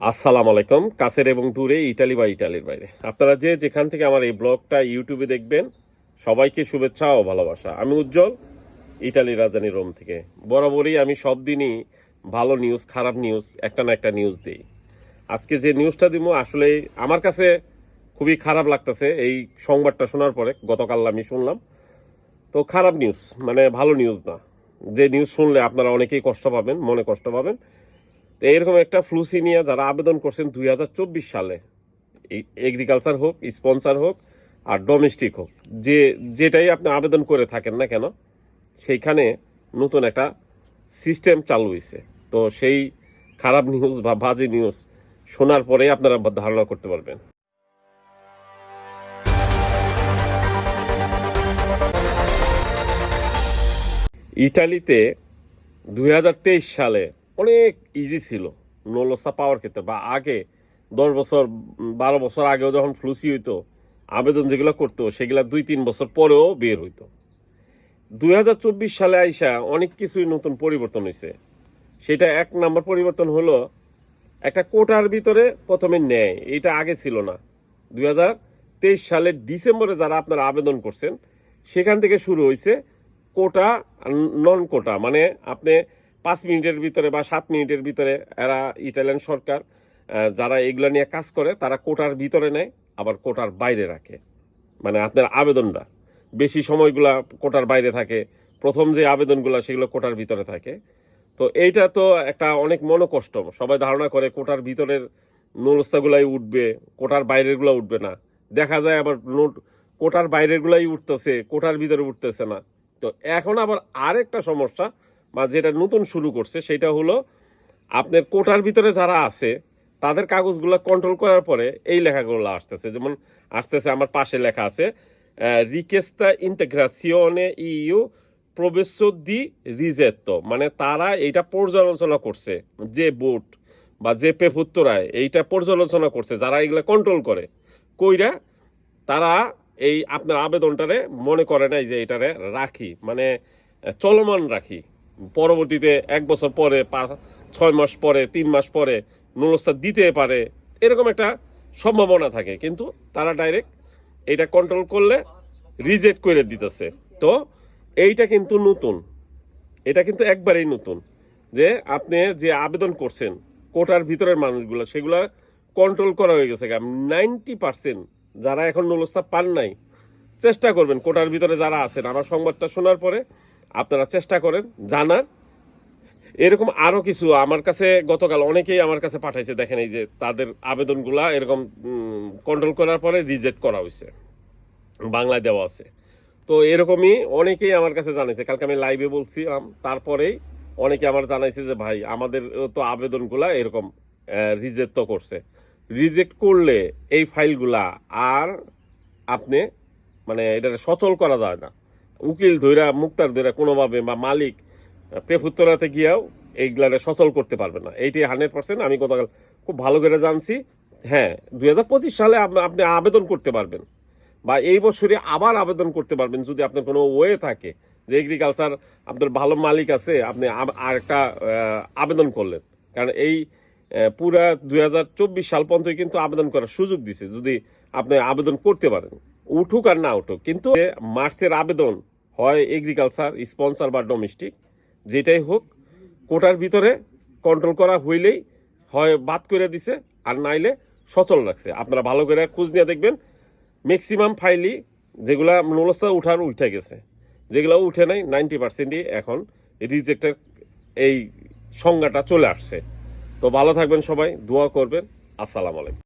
আসসালামু আলাইকুম, কাছের এবং দূরে, ইটালি বা ইটালির বাইরে। আপনারা যে যেখান থেকে আমার এই ব্লগটা ইউটিউবে দেখবেন, সবাইকে শুভেচ্ছা ও ভালোবাসা। আমি উজ্জ্বল, ইটালির রাজধানী রোম থেকে। বরাবরই আমি সব দিনই ভালো নিউজ, খারাপ নিউজ, একটা না একটা নিউজ দিই। আজকে যে নিউজটা দিব, আসলে আমার কাছে খুবই খারাপ লাগতেছে। এই সংবাদটা শোনার পরে, গতকাল আমি শুনলাম। তো খারাপ নিউজ মানে ভালো নিউজ না। যে নিউজ শুনলে আপনারা অনেকেই কষ্ট পাবেন, মনে কষ্ট পাবেন। তো এরকম একটা ফ্লুসিনিয়া যারা আবেদন করছেন দুই হাজার চব্বিশ সালে এগ্রিকালচার হোক স্পন্সার হোক আর ডোমেস্টিক হোক, যে, যেটাই আপনি আবেদন করে থাকেন না কেন, সেইখানে নতুন একটা সিস্টেম চালু হয়েছে তো সেই খারাপ নিউজ বা বাজে নিউজ শোনার পরে আপনারা ধারণা করতে পারবেন। ইটালিতে দু হাজার তেইশ সালে অনেক ইজি ছিল নলসা পাওয়ার ক্ষেত্রে। বা আগে দশ বছর, বারো বছর আগেও যখন ফ্লুসি হইতো, আবেদন যেগুলো করতো, সেগুলা দুই, তিন বছর পরেও বের হইতো। দুই হাজার চব্বিশ সালে আইসা অনেক কিছুই নতুন পরিবর্তন হয়েছে সেটা এক নম্বর পরিবর্তন হলো, একটা কোটার ভিতরে প্রথমে নেয়, এটা আগে ছিল না। দু হাজার তেইশ সালের ডিসেম্বরে যারা আপনারা আবেদন করছেন, সেখান থেকে শুরু হয়েছে কোটা নন কোটা মানে আপনি পাঁচ মিনিটের ভিতরে বা সাত মিনিটের ভিতরে এরা ইটালিয়ান সরকার যারা এগুলো নিয়ে কাজ করে, তারা কোটার ভিতরে নেয়, আবার কোটার বাইরে রাখে। মানে আপনার আবেদনটা। বেশি সময়গুলা কোটার বাইরে থাকে। প্রথম যে আবেদনগুলো, সেগুলো কোটার ভিতরে থাকে। তো এইটা তো একটা অনেক মনোকষ্ট। সবাই ধারণা করে কোটার ভিতরের নুরস্তাগুলাই উঠবে, কোটার বাইরেরগুলো উঠবে না। দেখা যায় আবার নোট, কোটার বাইরেরগুলাই উঠতেছে, কোটার ভিতরে উঠতেছে না। তো এখন আবার আরেকটা সমস্যা বা যেটা নতুন শুরু করছে, সেটা হলো আপনার কোটার ভিতরে যারা আছে, তাদের কাগজগুলো কন্ট্রোল করার পরে এই লেখাগুলো আসতেছে। যেমন আসতেছে আমার পাশে লেখা আছে রিকেস্তা ইন্টেগ্রাসিওনে ইউ প্রবেশ দি রিজেত্তো। মানে তারা এইটা পর্যালোচনা করছে, যে বোর্ড বা যে পেফুত্তরায় এইটা পর্যালোচনা করছে, যারা এগুলো কন্ট্রোল করে। কইরা তারা এই আপনার আবেদনটারে মনে করে নাই যে এটারে রাখি মানে চলমান রাখি। পরবর্তীতে এক বছর পরে ছয় মাস পরে, তিন মাস পরে নুরস্তা দিতে পারে, এরকম একটা সম্ভাবনা থাকে। কিন্তু তারা ডাইরেক্ট এটা কন্ট্রোল করলে রিজেক্ট করে দিতেছে। তো এইটা কিন্তু নতুন। এটা কিন্তু একবারেই নতুন যে আপনি যে আবেদন করছেন, কোটার ভিতরের মানুষগুলো, সেগুলা কন্ট্রোল করা হয়ে গেছে নাইনটি পার্সেন্ট যারা এখন নুলস্তা পান নাই, চেষ্টা করবেন কোটার ভিতরে যারা আছেন। আমার সংবাদটা শোনার পরে আপনারা চেষ্টা করেন জানার এরকম আরও কিছু আমার কাছে গতকাল অনেকেই আমার কাছে পাঠাইছে, দেখেন এই যে তাদের আবেদনগুলা এরকম কন্ট্রোল করার পরে রিজেক্ট করা হয়েছে বাংলায় দেওয়া আছে। তো এরকমই অনেকেই আমার কাছে জানাইছে। কালকে আমি লাইভে বলছিলাম, তারপরেই অনেকে আমার জানাইছে যে, ভাই আমাদের তো আবেদনগুলা এরকম রিজেক্ট তো করছে। রিজেক্ট করলে এই ফাইলগুলা আর আপনি মানে এটা সচল করা যায় না। উকিল ধৈরা মুক্তার ধৈরা কোনোভাবে বা মালিক পেফুত্তরাতে গিয়েও এইগুলারে সচল করতে পারবে না। এইটি হান্ড্রেড পার্সেন্ট আমি গতকাল খুব ভালো করে জানছি। হ্যাঁ দু হাজার পঁচিশ সালে আপ- আপনি আবেদন করতে পারবেন বা এই বছরে আবার আবেদন করতে পারবেন যদি আপনার কোনো ওয়ে থাকে যে এগ্রিকালচার আপনার ভালো মালিক আছে, আপনি আর একটা আবেদন করলেন। কারণ এই পুরা দু হাজার চব্বিশ সাল পর্যন্ত কিন্তু আবেদন করার সুযোগ দিছে যদি আপনি আবেদন করতে পারেন। উঠুক আর না উঠুক। কিন্তু মার্চের আবেদন হয় এগ্রিকালচার স্পন্সর বা ডোমেস্টিক যেটাই হোক, কোটার ভিতরে কন্ট্রোল করা হইলেই হয়, বাদ করে দিছে, আর নাইলে সচল রাখছে। আপনারা ভালো করে খোঁজ নিয়ে দেখবেন ম্যাক্সিমাম ফাইলই যেগুলা নলস্তা উঠার উঠে গেছে, যেগুলো উঠে নাই নাইনটি পার্সেন্টই এখন রিজেক্টের এই সংজ্ঞাটা চলে আসছে। তো ভালো থাকবেন সবাই, দোয়া করবেন। আসসালামু আলাইকুম।